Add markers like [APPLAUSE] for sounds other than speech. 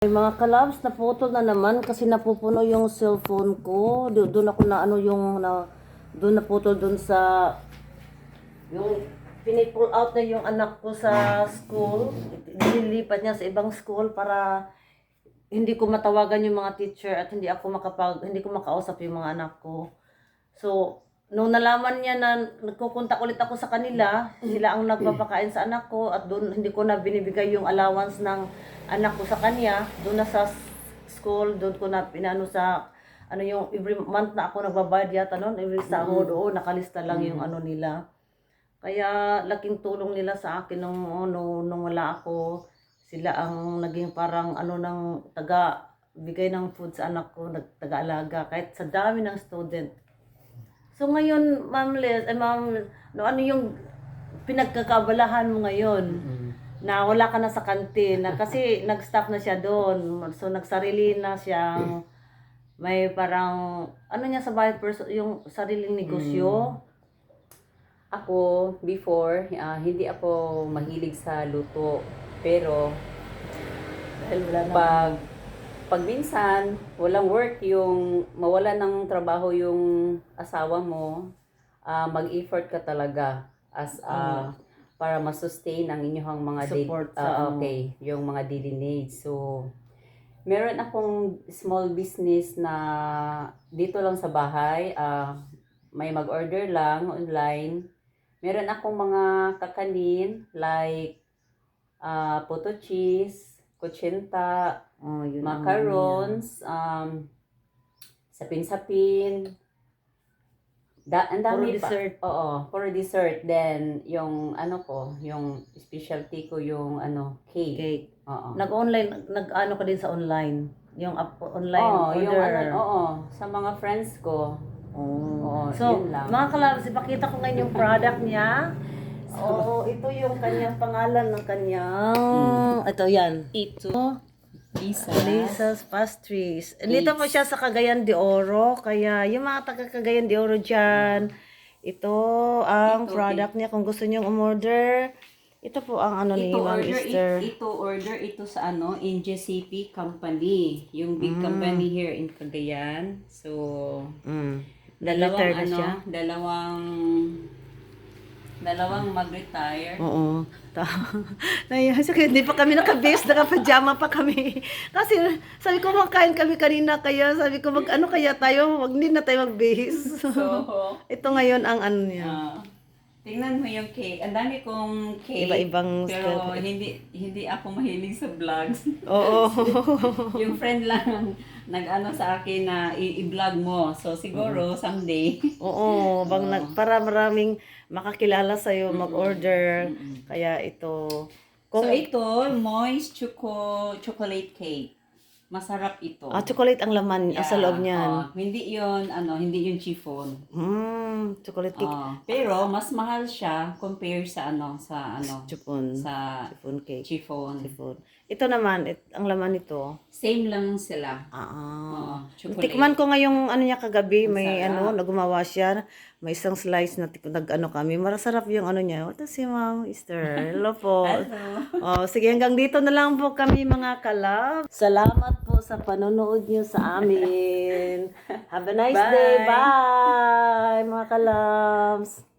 Ay, mga kalabs, naputol na naman kasi napupuno yung cellphone ko. Do- Doon ako na ano yung na doon naputol doon sa yung pinipull out na yung anak ko sa school. Nililipat niya sa ibang school para hindi ko matawagan yung mga teacher at hindi ako makapag hindi ko makausap yung mga anak ko. So, nung nalaman niya na nagkukontak ulit ako sa kanila, sila ang nagpapakain sa anak ko at doon hindi ko na binibigay yung allowance ng anak ko sa kanya, doon na sa school, doon ko na pinano sa ano yung every month na ako nagbabayad yata noon, every sahod, oo, nakalista lang yung ano nila. Kaya laking tulong nila sa akin nung, nung, nung wala ako. Sila ang naging parang ano ng taga bigay ng food sa anak ko, nag- taga-alaga kahit sa dami ng student. So ngayon, Ma'am Liz, eh, Ma'am, no, ano yung pinagkakabalahan mo ngayon? Na wala ka na sa kantin, na kasi [LAUGHS] nag-stop na siya doon. So nagsarili na siya may parang ano niya sa bahay yung sariling negosyo. Ako, before, ah, hindi ako mahilig sa luto. Pero, Dahil wala na. Pag, minsan, walang work, yung mawala ng trabaho yung asawa mo, ah, mag-effort ka talaga as ah, para masustain ang inyong mga Support sa ah, ano. okay, yung mga daily needs. So, meron akong small business na dito lang sa bahay, ah, may mag-order lang online. Meron akong mga kakanin like ah puto cheese, kutsenta, Oh, yun macarons, um, sapin-sapin. Da, ang Puro dami pa. dessert. Oo, for dessert. Then, yung ano ko, yung specialty ko, yung ano, cake. Cake. Oo. Nag-online, nag-ano ka din sa online? Yung app, online Oo, order? yung ano, oo, sa mga friends ko. Oo. Oo, so, yun lang. mga kalabs, ipakita ko ngayon yung product niya. [LAUGHS] Oo, ito yung kanyang pangalan ng kanyang... Hmm. Ito yan. Ito, Lisa. Lisa's Pastries. Nito po siya sa Cagayan de Oro. Kaya yung mga taga Cagayan de Oro dyan, ito ang Ito, product niya. Kung gusto nyo umorder, ito po ang ano ni Ito Ma'am Esther. it, ito order ito sa ano, NJCP company. Yung big Mm. company here in Cagayan. So, Mm. dalawang ano, siya. dalawang dalawang mag-retire. Oo. Naya, [LAUGHS] hindi pa kami nakabase, nakapajama pa kami. [LAUGHS] Kasi sabi ko makain kami kanina kaya sabi ko mag ano kaya tayo, wag din na tayo mag-base. [LAUGHS] So, Ito ngayon ang ano niya. ah, tingnan mo yung cake. Ang dami kong cake. Iba-ibang Pero style. hindi hindi ako mahilig sa vlogs. Oo. [LAUGHS] yung friend lang nag-ano sa akin na i-vlog mo. So siguro someday. Oo, bang nag, para maraming makakilala sa mag-order. Kaya ito So kung ito, moist choco chocolate cake. Masarap ito. ah, chocolate ang laman ah, sa loob niyan. oh, hindi 'yon ano, hindi 'yon chiffon. Mm, chocolate cake. Oh, pero mas mahal siya compare sa ano, sa ano, Chipon. sa Chiffon cake. chiffon. Chiffon. Ito naman, it, ang laman nito. Same lang sila. Ah, Oo, chocolate. Tikman ko ngayong ano niya kagabi, Ang may sarap. ano, nagumawa siya. May isang slice na tik- nag-ano kami. Marasarap yung ano niya. What si Ma'am Esther? Hello po. [LAUGHS] Hello. oh, sige, hanggang dito na lang po kami mga kalab. Salamat po sa panonood niyo sa amin. [LAUGHS] Have a nice day. Bye. Bye, mga kalabs.